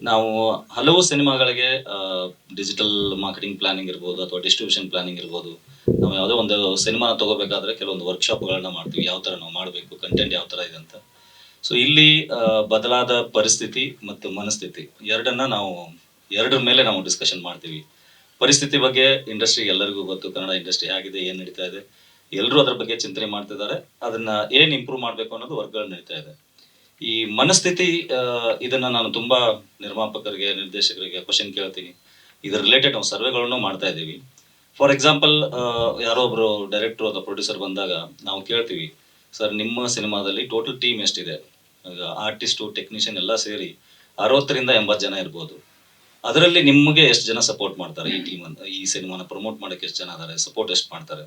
ನಾವು ಹಲವು ಸಿನಿಮಾಗಳಿಗೆ ಡಿಜಿಟಲ್ ಮಾರ್ಕೆಟಿಂಗ್ ಪ್ಲಾನಿಂಗ್ ಇರ್ಬೋದು ಅಥವಾ ಡಿಸ್ಟ್ರಿಬ್ಯೂಷನ್ ಪ್ಲಾನಿಂಗ್ ಇರ್ಬೋದು. ನಾವು ಯಾವುದೋ ಒಂದು ಸಿನಿಮಾ ತಗೋಬೇಕಾದ್ರೆ ಕೆಲವೊಂದು ವರ್ಕ್ಶಾಪ್ಗಳನ್ನ ಮಾಡ್ತೀವಿ. ಯಾವ ಥರ ನಾವು ಮಾಡಬೇಕು ಕಂಟೆಂಟ್ ಯಾವ ಥರ ಇದೆ ಅಂತ. ಸೊ ಇಲ್ಲಿ ಬದಲಾದ ಪರಿಸ್ಥಿತಿ ಮತ್ತು ಮನಸ್ಥಿತಿ ಎರಡನ್ನ ನಾವು, ಎರಡರ ಮೇಲೆ ನಾವು ಡಿಸ್ಕಷನ್ ಮಾಡ್ತೀವಿ. ಪರಿಸ್ಥಿತಿ ಬಗ್ಗೆ ಇಂಡಸ್ಟ್ರಿ ಎಲ್ಲರಿಗೂ ಗೊತ್ತು. ಕನ್ನಡ ಇಂಡಸ್ಟ್ರಿ ಆಗಿದೆ ಏನು ನಡೀತಾ ಇದೆ. ಎಲ್ಲರೂ ಅದ್ರ ಬಗ್ಗೆ ಚಿಂತನೆ ಮಾಡ್ತಿದ್ದಾರೆ. ಅದನ್ನ ಏನು ಇಂಪ್ರೂವ್ ಮಾಡಬೇಕು ಅನ್ನೋದು ವರ್ಕ್ಗಳು ನಡೀತಾ ಇದೆ. ಈ ಮನಸ್ಥಿತಿ ಇದನ್ನ ನಾನು ತುಂಬಾ ನಿರ್ಮಾಪಕರಿಗೆ, ನಿರ್ದೇಶಕರಿಗೆ ಕ್ವಶನ್ ಕೇಳ್ತೀನಿ. ಇದ್ರ ರಿಲೇಟೆಡ್ ನಾವು ಸರ್ವೆಗಳನ್ನು ಮಾಡ್ತಾ ಇದ್ದೀವಿ. ಫಾರ್ ಎಕ್ಸಾಂಪಲ್ ಯಾರೋ ಒಬ್ರು ಡೈರೆಕ್ಟರ್ ಅಥವಾ ಪ್ರೊಡ್ಯೂಸರ್ ಬಂದಾಗ ನಾವು ಕೇಳ್ತೀವಿ, ಸರ್, ನಿಮ್ಮ ಸಿನಿಮಾದಲ್ಲಿ ಟೋಟಲ್ ಟೀಮ್ ಎಷ್ಟಿದೆ? ಆರ್ಟಿಸ್ಟು ಟೆಕ್ನಿಷಿಯನ್ ಎಲ್ಲ ಸೇರಿ ಅರವತ್ತರಿಂದ ಎಂಬತ್ತು ಜನ ಇರ್ಬೋದು. ಅದರಲ್ಲಿ ನಿಮಗೆ ಎಷ್ಟು ಜನ ಸಪೋರ್ಟ್ ಮಾಡ್ತಾರೆ ಈ ಟೀಮ್ ಈ ಸಿನಿಮಾನ ಪ್ರಮೋಟ್ ಮಾಡೋಕೆ ಎಷ್ಟು ಜನ ಇದ್ದಾರೆ ಸಪೋರ್ಟ್ ಎಷ್ಟು ಮಾಡ್ತಾರೆ?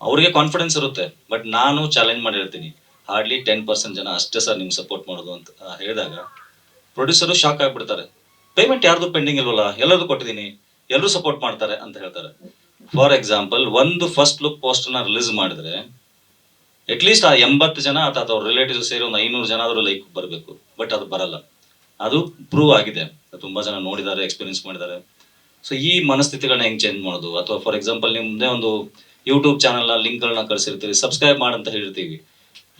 ಅವ್ರಿಗೆ ಕಾನ್ಫಿಡೆನ್ಸ್ ಇರುತ್ತೆ ಬಟ್ ನಾನು ಚಾಲೆಂಜ್ ಮಾಡಿರ್ತೀನಿ ಹಾರ್ಡ್ಲಿ ಟೆನ್ ಪರ್ಸೆಂಟ್ ಜನ ಅಷ್ಟೇ ಸರ್ ನಿಮ್ಗೆ ಸಪೋರ್ಟ್ ಮಾಡೋದು ಅಂತ ಹೇಳಿದಾಗ ಪ್ರೊಡ್ಯೂಸರು ಶಾಕ್ ಆಗಿಬಿಡ್ತಾರೆ. ಪೇಮೆಂಟ್ ಯಾರ್ದು ಪೆಂಡಿಂಗ್ ಇಲ್ವಲ್ಲ ಎಲ್ಲರೂ ಕೊಟ್ಟಿದ್ದೀನಿ, ಎಲ್ಲರೂ ಸಪೋರ್ಟ್ ಮಾಡ್ತಾರೆ ಅಂತ ಹೇಳ್ತಾರೆ. ಫಾರ್ ಎಕ್ಸಾಂಪಲ್ ಒಂದು ಫಸ್ಟ್ ಲುಕ್ ಪೋಸ್ಟರ್ನ ರಿಲೀಸ್ ಮಾಡಿದ್ರೆ ಅಟ್ಲೀಸ್ಟ್ ಆ ಎಂಬತ್ತು ಜನ ಅಥವಾ ಅವ್ರ ರಿಲೇಟಿವ್ ಸೇರಿ ಒಂದು ಐನೂರು ಜನ ಆದರೂ ಲೈಕ್ ಬರಬೇಕು ಬಟ್ ಅದು ಬರಲ್ಲ. ಅದು ಪ್ರೂವ್ ಆಗಿದೆ. ತುಂಬ ಜನ ನೋಡಿದ್ದಾರೆ ಎಕ್ಸ್ಪೀರಿಯನ್ಸ್ ಮಾಡಿದ್ದಾರೆ. ಸೊ ಈ ಮನಸ್ಥಿತಿಗಳನ್ನ ಹೆಂಗೆ ಚೇಂಜ್ ಮಾಡೋದು? ಅಥವಾ ಫಾರ್ ಎಕ್ಸಾಂಪಲ್ ನಿಮ್ಮದೇ ಒಂದು ಯೂಟ್ಯೂಬ್ ಚಾನಲ್ನ ಲಿಂಕ್ಗಳನ್ನ ಕಳಿಸಿರ್ತೀವಿ ಸಬ್ಸ್ಕ್ರೈಬ್ ಮಾಡಂತ ಹೇಳ್ತೀವಿ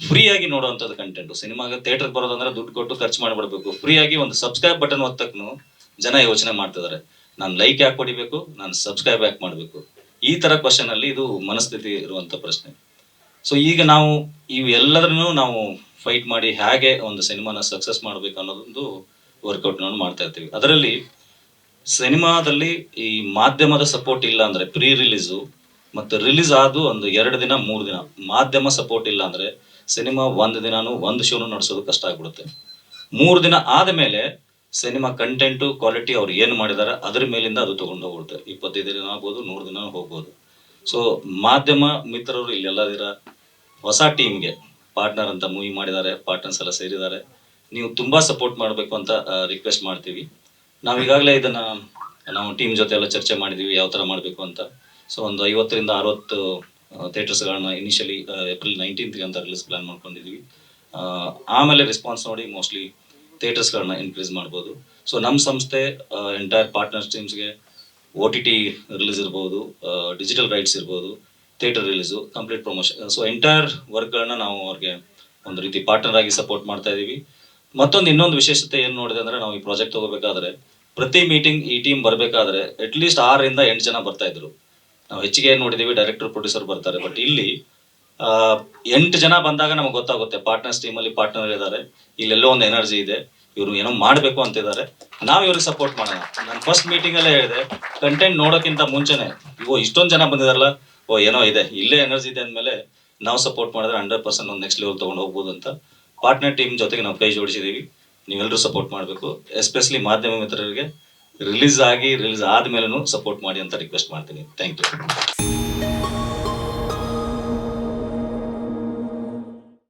ಫ್ರೀ ಆಗಿ ನೋಡುವಂಥದ್ದು ಕಂಟೆಂಟ್ ಸಿನಿಮಾಗೆ ಥಿಯೇಟರ್ ಬರೋದಂದ್ರೆ ದುಡ್ಡು ಕೊಟ್ಟು ಖರ್ಚು ಮಾಡಿಬಿಡ್ಬೇಕು. ಫ್ರೀ ಆಗಿ ಒಂದು ಸಬ್ಸ್ಕ್ರೈಬ್ ಬಟನ್ ಒತ್ತಕ್ಕೂ ಜನ ಯೋಚನೆ ಮಾಡ್ತಿದ್ದಾರೆ. ನಾನು ಲೈಕ್ ಯಾಕೆ ಹೊಡಿಬೇಕು? ನಾನು ಸಬ್ಸ್ಕ್ರೈಬ್ ಯಾಕೆ ಮಾಡಬೇಕು? ಈ ತರ ಕ್ವಶನ್ ಅಲ್ಲಿ ಇದು ಮನಸ್ಥಿತಿ ಇರುವಂತ ಪ್ರಶ್ನೆ. ಸೊ ಈಗ ನಾವು ಇವೆಲ್ಲರನ್ನೂ ನಾವು ಫೈಟ್ ಮಾಡಿ ಹೇಗೆ ಒಂದು ಸಿನಿಮಾನ ಸಕ್ಸಸ್ ಮಾಡಬೇಕು ಅನ್ನೋದೊಂದು ವರ್ಕೌಟ್ ಮಾಡ್ತಾ ಇರ್ತೀವಿ. ಅದರಲ್ಲಿ ಸಿನಿಮಾದಲ್ಲಿ ಈ ಮಾಧ್ಯಮದ ಸಪೋರ್ಟ್ ಇಲ್ಲ ಅಂದ್ರೆ ಪ್ರೀ ರಿಲೀಸು ಮತ್ತು ರಿಲೀಸ್ ಆದು ಒಂದು ಎರಡು ದಿನ, ಮೂರು ದಿನ ಮಾಧ್ಯಮ ಸಪೋರ್ಟ್ ಇಲ್ಲ ಅಂದ್ರೆ ಸಿನಿಮಾ ಒಂದು ದಿನಾನು ಒಂದು ಶೋನು ನಡೆಸೋದು ಕಷ್ಟ ಆಗ್ಬಿಡುತ್ತೆ. ಮೂರು ದಿನ ಆದ ಮೇಲೆ ಸಿನಿಮಾ ಕಂಟೆಂಟು ಕ್ವಾಲಿಟಿ ಅವ್ರು ಏನು ಮಾಡಿದ್ದಾರೆ ಅದ್ರ ಮೇಲಿಂದ ಅದು ತಗೊಂಡು ಹೋಗ್ಬಿಡುತ್ತೆ. ಇಪ್ಪತ್ತೈದು ದಿನ ಆಗ್ಬೋದು, ನೂರು ದಿನ ಹೋಗ್ಬೋದು. ಸೊ ಮಾಧ್ಯಮ ಮಿತ್ರರು ಇಲ್ಲೆಲ್ಲದಿರ ಹೊಸ ಟೀಮ್ಗೆ ಪಾರ್ಟ್ನರ್ ಅಂತ ಮೂವಿ ಮಾಡಿದ್ದಾರೆ ಪಾರ್ಟ್ನರ್ಸ್ ಎಲ್ಲ ಸೇರಿದ್ದಾರೆ. ನೀವು ತುಂಬ ಸಪೋರ್ಟ್ ಮಾಡಬೇಕು ಅಂತ ರಿಕ್ವೆಸ್ಟ್ ಮಾಡ್ತೀವಿ. ನಾವು ಈಗಾಗಲೇ ಇದನ್ನು, ನಾವು ಟೀಮ್ ಜೊತೆ ಎಲ್ಲ ಚರ್ಚೆ ಮಾಡಿದ್ದೀವಿ ಯಾವ ಥರ ಮಾಡಬೇಕು ಅಂತ. ಸೊ ಒಂದು ಐವತ್ತರಿಂದ ಅರವತ್ತು ಥಿಯೇಟರ್ಸ್ಗಳನ್ನ ಇನಿಷಿಯಲಿ ಏಪ್ರಿಲ್ ನೈನ್ಟೀನ್ತ್ಗೆ ಅಂತ ರಿಲೀಸ್ ಪ್ಲಾನ್ ಮಾಡ್ಕೊಂಡಿದ್ದೀವಿ ಆಮೇಲೆ ರೆಸ್ಪಾನ್ಸ್ ನೋಡಿ ಮೋಸ್ಟ್ಲಿ ಥಿಯೇಟರ್ಸ್ಗಳನ್ನ ಇನ್ಕ್ರೀಸ್ ಮಾಡ್ಬೋದು. ಸೊ ನಮ್ಮ ಸಂಸ್ಥೆ ಎಂಟೈರ್ ಪಾರ್ಟ್ನರ್ ಟೀಮ್ಸ್ಗೆ ಒ ಟಿ ಟಿ ರಿಲೀಸ್ ಇರ್ಬೋದು ಡಿಜಿಟಲ್ ರೈಟ್ಸ್ ಇರ್ಬೋದು theatre release complete promotion so entire ವರ್ಕ್ಗಳನ್ನ ನಾವು ಅವ್ರಿಗೆ ಒಂದು ರೀತಿ ಪಾರ್ಟ್ನರ್ ಆಗಿ ಸಪೋರ್ಟ್ ಮಾಡ್ತಾ ಇದ್ದೀವಿ ಮತ್ತೊಂದು ಇನ್ನೊಂದು ವಿಶೇಷತೆ ಏನು ನೋಡಿದೆ ಅಂದರೆ ನಾವು ಈ ಪ್ರಾಜೆಕ್ಟ್ ತಗೋಬೇಕಾದ್ರೆ ಪ್ರತಿ ಮೀಟಿಂಗ್ ಈ ಟೀಮ್ ಬರಬೇಕಾದ್ರೆ ಅಟ್ಲೀಸ್ಟ್ ಆರರಿಂದ ಎಂಟು ಜನ ಬರ್ತಾ ಇದ್ರು. ನಾವು ಹೆಚ್ಚಿಗೆ ಏನು ನೋಡಿದೀವಿ ಡೈರೆಕ್ಟರ್ ಪ್ರೊಡ್ಯೂಸರ್ ಬರ್ತಾರೆ. ಬಟ್ ಇಲ್ಲಿ ಎಂಟು ಜನ ಬಂದಾಗ ನಮಗೆ ಗೊತ್ತಾಗುತ್ತೆ ಪಾರ್ಟ್ನರ್ಸ್ ಟೀಮಲ್ಲಿ ಪಾರ್ಟ್ನರ್ ಇದ್ದಾರೆ. ಇಲ್ಲೆಲ್ಲೋ ಒಂದು ಎನರ್ಜಿ ಇದೆ. ಇವರು ಏನೋ ಮಾಡಬೇಕು ಅಂತಿದ್ದಾರೆ. ನಾವು ಇವ್ರಿಗೆ ಸಪೋರ್ಟ್ ಮಾಡೋಣ. ನಾನು ಫಸ್ಟ್ ಮೀಟಿಂಗಲ್ಲೇ ಹೇಳಿದೆ ಕಂಟೆಂಟ್ ನೋಡೋಕ್ಕಿಂತ ಮುಂಚೆನೆ ಓ ಇಷ್ಟೊಂದು ಜನ ಬಂದಿದಾರಲ್ಲ, ಓ, ಏನೋ ಇದೆ, ಇಲ್ಲೇ ಎನರ್ಜಿ ಇದೆ ಅಂದಮೇಲೆ ನಾವು ಸಪೋರ್ಟ್ ಮಾಡಿದ್ರೆ ಹಂಡ್ರೆಡ್ ಪರ್ಸೆಂಟ್ ಒಂದು ನೆಕ್ಸ್ಟ್ ಲೆವೆಲ್ ತೊಗೊಂಡು ಹೋಗ್ಬೋದು ಅಂತ ಪಾರ್ಟ್ನರ್ ಟೀಮ್ ಜೊತೆಗೆ ನಾವು ಕೈ ಜೋಡಿಸಿದ್ದೀವಿ ನೀವೆಲ್ಲರೂ ಸಪೋರ್ಟ್ ಮಾಡಬೇಕು ಎಸ್ಪೆಷಲಿ ಮಾಧ್ಯಮ ಮಿತ್ರರಿಗೆ. ರಿಲೀಸ್ ಆಗಿ ರಿಲೀಸ್ ಆದಮೇಲೂ ಸಪೋರ್ಟ್ ಮಾಡಿ ಅಂತ ರಿಕ್ವೆಸ್ಟ್ ಮಾಡ್ತೀನಿ. Thank you